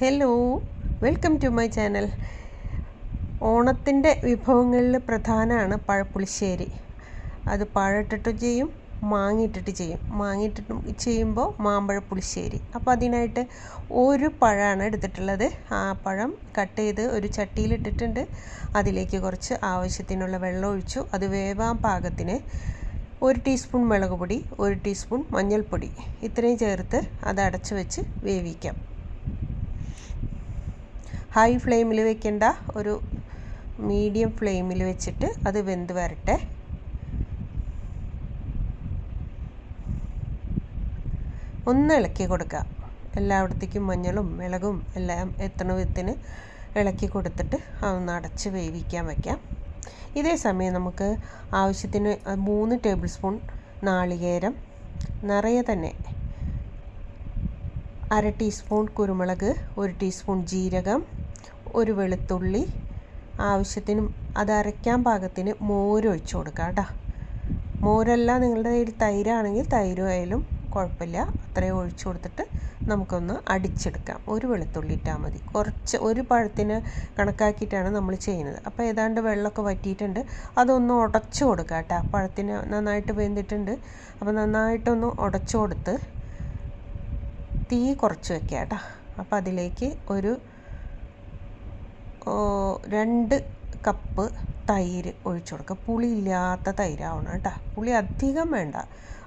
Hello welcome to my channel ഓണത്തിന്റെ വിഭവങ്ങളിൽ പ്രധാനമാണ് പഴപ്പുളിശ്ശേരി. അത് പഴട്ടിട്ടും ചെയ്യും മാങ്ങിയിട്ടിട്ട് ചെയ്യും. മാങ്ങിയിട്ടിട്ടും ചെയ്യുമ്പോൾ മാമ്പഴ പുളിശ്ശേരി. അപ്പോൾ അതിനായിട്ട് ഒരു പഴമാണ് എടുത്തിട്ടുള്ളത്. ആ പഴം കട്ട് ചെയ്ത് ഒരു ചട്ടിയിലിട്ടിട്ടുണ്ട്. അതിലേക്ക് കുറച്ച് ആവശ്യത്തിനുള്ള വെള്ളം ഒഴിച്ചു. അത് വേവാൻ പാകത്തിന് ഒരു ടീസ്പൂൺ മുളക് പൊടി ഒരു ടീസ്പൂൺ മഞ്ഞൾപ്പൊടി. ഇത്രയും ചേർത്ത് അത് അടച്ചു വെച്ച് വേവിക്കാം. ഹൈ ഫ്ലെയിമിൽ വെക്കേണ്ട ഒരു മീഡിയം ഫ്ലെയിമിൽ വെച്ചിട്ട് അത് വെന്ത് വരട്ടെ. ഒന്ന് ഇളക്കി കൊടുക്കുക. എല്ലായിടത്തേക്കും മഞ്ഞളും മിളകും എല്ലാം എത്തണ വിധത്തിന് ഇളക്കി കൊടുത്തിട്ട് അതൊന്ന് അടച്ച് വേവിക്കാൻ വയ്ക്കാം ഇതേ സമയം നമുക്ക് ആവശ്യത്തിന് മൂന്ന് ടേബിൾ സ്പൂൺ നാളികേരം നിറയെ തന്നെ അര ടീസ്പൂൺ കുരുമുളക് ഒരു ടീസ്പൂൺ ജീരകം ഒരു വെളുത്തുള്ളി. ആവശ്യത്തിന് അത് അരയ്ക്കാൻ പാകത്തിന് മോര് ഒഴിച്ച് കൊടുക്കുക കേട്ടോ. മോരല്ല നിങ്ങളുടെ കയ്യിൽ തൈരാണെങ്കിൽ തൈരും ആയാലും കുഴപ്പമില്ല. അത്രയും ഒഴിച്ചു കൊടുത്തിട്ട് നമുക്കൊന്ന് അടിച്ചെടുക്കാം. ഒരു വെളുത്തുള്ളി ഇട്ടാൽ മതി. കുറച്ച് ഒരു പഴത്തിന് കണക്കാക്കിയിട്ടാണ് നമ്മൾ ചെയ്യുന്നത്. അപ്പോൾ ഏതാണ്ട് വെള്ളമൊക്കെ വറ്റിയിട്ടുണ്ട്. അതൊന്ന് ഉടച്ചു കൊടുക്കുക കേട്ടോ. പഴത്തിന് നന്നായിട്ട് വെന്തിട്ടുണ്ട്. അപ്പോൾ നന്നായിട്ടൊന്ന് ഉടച്ചു കൊടുത്ത് തീ കുറച്ച് വെക്കുക കേട്ടോ. അപ്പോൾ അതിലേക്ക് ഒരു രണ്ട് കപ്പ് തൈര് ഒഴിച്ചു കൊടുക്കുക. പുളി ഇല്ലാത്ത തൈരാവണം കേട്ടോ. പുളി അധികം വേണ്ട.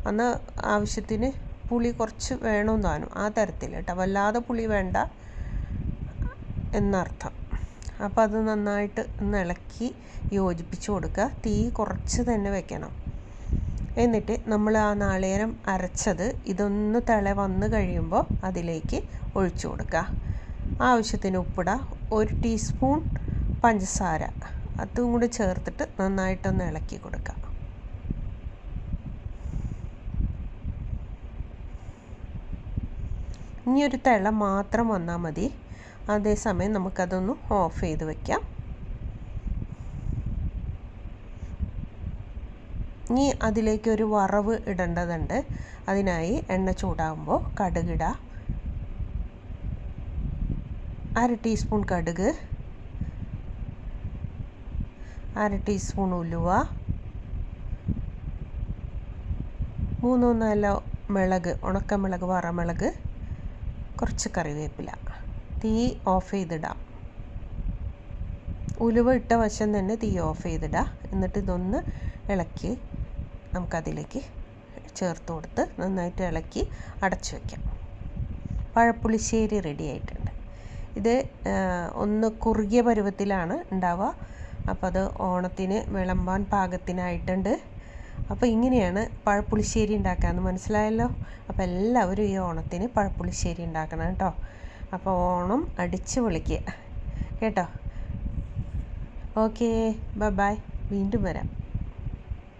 അന്ന് ആവശ്യത്തിന് പുളി കുറച്ച് വേണമെന്നാനും ആ തരത്തിൽ കേട്ടോ. വല്ലാതെ പുളി വേണ്ട എന്നർത്ഥം. അപ്പോൾ അത് നന്നായിട്ട് ഒന്ന് ഇളക്കി യോജിപ്പിച്ച് കൊടുക്കുക. തീ കുറച്ച് തന്നെ വെക്കണം. എന്നിട്ട് നമ്മൾ ആ നാളികേരം അരച്ചത് ഇതൊന്ന് തിള വന്ന് കഴിയുമ്പോൾ അതിലേക്ക് ഒഴിച്ചു കൊടുക്കുക. ആവശ്യത്തിന് ഉപ്പിടുക ഒരു ടീസ്പൂൺ പഞ്ചസാര. അതും കൂടി ചേർത്തിട്ട് നന്നായിട്ടൊന്ന് ഇളക്കി കൊടുക്കുക. ഇനി ഒരു തിള മാത്രം വന്നാൽ മതി. അതേസമയം നമുക്കതൊന്ന് ഓഫ് ചെയ്ത് വയ്ക്കാം ഇനി അതിലേക്ക് ഒരു വറവ് ഇടേണ്ടതുണ്ട്. അതിനായി എണ്ണ ചൂടാകുമ്പോൾ കടുകിടുക അര ടീസ്പൂൺ കടുക്. അര ടീസ്പൂൺ ഉലുവ. മൂന്നോ നാലോ മിളക് ഉണക്കമിളക് വറമിളക് കുറച്ച് കറിവേപ്പില. തീ ഓഫ് ചെയ്തിടാം. ഉലുവ ഇട്ട വശം തന്നെ തീ ഓഫ് ചെയ്തിടുക എന്നിട്ട് ഇതൊന്ന് ഇളക്കി നമുക്കതിലേക്ക് ചേർത്ത് കൊടുത്ത് നന്നായിട്ട് ഇളക്കി അടച്ചു വയ്ക്കാം പഴപ്പുളിശ്ശേരി റെഡി ആയിട്ടുണ്ട്. ഇത് ഒന്ന് കുറുകിയ പരുവത്തിലാണ് ഉണ്ടാവുക. അപ്പോൾ അത് ഓണത്തിന് വിളമ്പാൻ പാകത്തിനായിട്ടുണ്ട്. അപ്പോൾ ഇങ്ങനെയാണ് പഴപ്പുളിശ്ശേരി ഉണ്ടാക്കാമെന്ന് മനസ്സിലായല്ലോ? അപ്പോൾ എല്ലാവരും ഈ ഓണത്തിന് പഴപ്പുളിശ്ശേരി ഉണ്ടാക്കണം കേട്ടോ. അപ്പോൾ ഓണം അടിച്ച് പൊളിക്കുക. കേട്ടോ? ഓക്കേ ബൈ ബൈ വീണ്ടും വരാം.